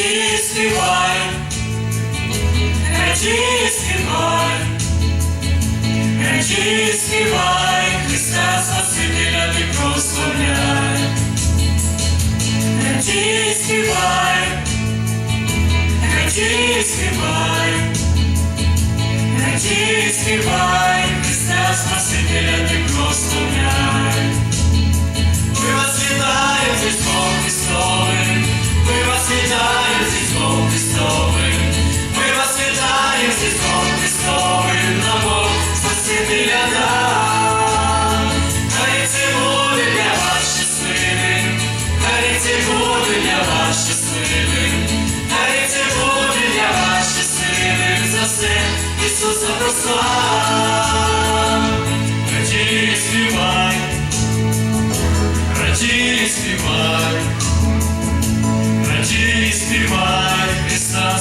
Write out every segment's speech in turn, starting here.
Раді співай, раді співай, раді співай, Христа Спасителя ти прославляй. Раді співай, раді співай, раді співай,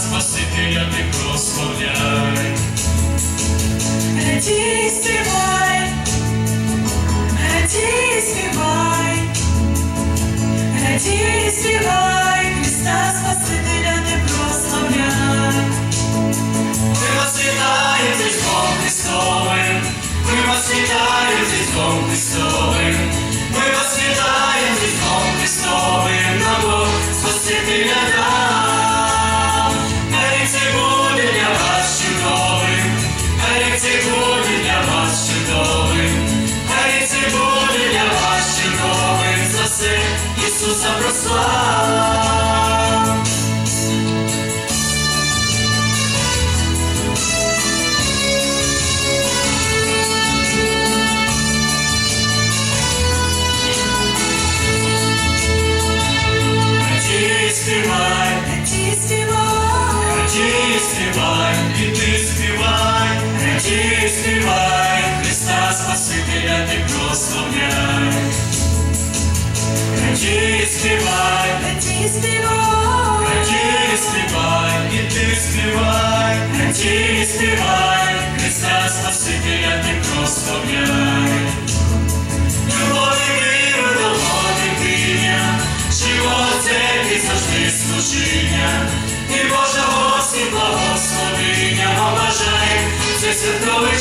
Спасителя ти прославляй. Раді співай, Різдвом Христовим, ми вас вітаємо Різдвом Христовим, на Бог Спасителя нам. Хай це буде для вас чудовим, хай це буде для вас чудовим, співай, і ти співай, раді співай, Христа Спасителя ти прославляй. Раді співай, раді співай, раді співай, і ти співай, раді співай, Христа Спасителя ти прославляй. Любові миру давно терпіння, живо церкві завжди служіння, і Божого всі благословіння побажає цей святковий